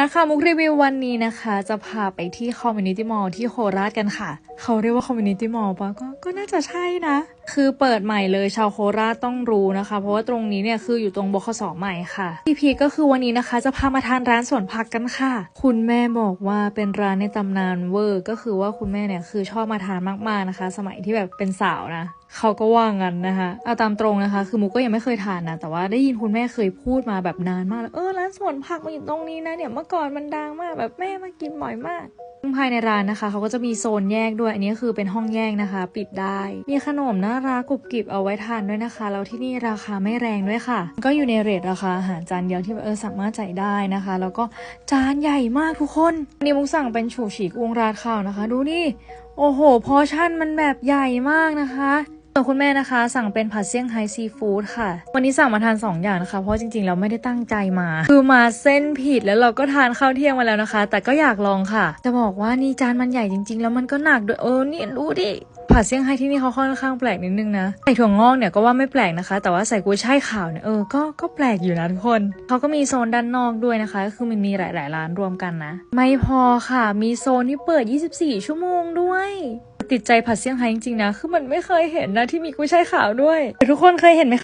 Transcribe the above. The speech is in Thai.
นะคะมุกรีวิววันนี้นะคะ จะพาไปที่คอมมูนิตี้มอลล์ที่โคราชกันค่ะ เขาเรียกว่าคอมมูนิตี้มอลล์ปะก็ก็น่าจะใช่นะ คือเปิดใหม่เลยชาวโคราชต้องรู้นะคะ เพราะว่าตรงนี้เนี่ยคืออยู่ตรงบคสใหม่ค่ะพีพีก็คือวันนี้นะคะ จะพามาทานร้านสวนผักกันค่ะ คุณแม่บอกว่าเป็นร้านในตำนานเวอร์ ก็คือว่าคุณแม่เนี่ยคือชอบมาทานมากๆนะคะ สมัยที่แบบเป็นสาวนะเขาก็ว่างั้นนะคะเอาตามตรงนะคะ คือมุกก็ยังไม่เคยทานนะ แต่ว่าได้ยินคุณแม่เคยพูดมาแบบนานมากแล้วเออร้านสวนผักมันอยู่ตรงนี้นะเนี่ยเมื่อก่อนมันดังมากแบบแม่มากินบ่อยมากภายในร้านนะคะเขาก็จะมีโซนแยกด้วย อันนี้คือเป็นห้องแยกนะคะ ปิดได้ มีขนมน่ารักกรุบกริบเอาไว้ทานด้วยนะคะแล้วที่นี่ราคาไม่แรงด้วยค่ะ ก็อยู่ในเรทราคาอาหารจานเดียวที่แบบเออสามารถจ่ายได้นะคะ แล้วก็จานใหญ่มากทุกคนวันนี้มุกสั่งเป็นฉูฉีกวงราดข้าวนะคะ ดูนี่โอ้โหพอชั่นมันแบบใหญ่มากนะคะ ส่วนคุณแม่นะคะ สั่งเป็นผัดเซี่ยงไฮ้ซีฟู้ดค่ะ วันนี้สั่งมาทาน 2 อย่างนะคะ เพราะจริงๆเราไม่ได้ตั้งใจมา คือมาเส้นผิดแล้วเราก็ทานข้าวเที่ยงมาแล้วนะคะ แต่ก็อยากลองค่ะ จะบอกว่านี่จานมันใหญ่จริง ๆ แล้วมันก็หนักด้วยเออนี่ดูดิผัดเซี่ยงไฮ้ที่นี่เขาค่อนข้างแปลกนิดนึงนะใส่ถั่วงอกเนี่ยก็ว่าไม่แปลกนะคะ แต่ว่าใส่กุ้ยช่ายขาวเนี่ยเออก็ก็แปลกอยู่นะทุกคนเขาก็มีโซนด้านนอกด้วยนะคะก็คือมันมีหลายๆร้านรวมกันนะ ไม่พอค่ะ มีโซนที่เปิด 24 ชั่วโมงด้วย ติดใจผัดเซี่ยงไฮ้จริงๆนะ คือมันไม่เคยเห็นนะที่มีกุ้ยช่ายขาวด้วย ทุกคนเคยเห็นไหม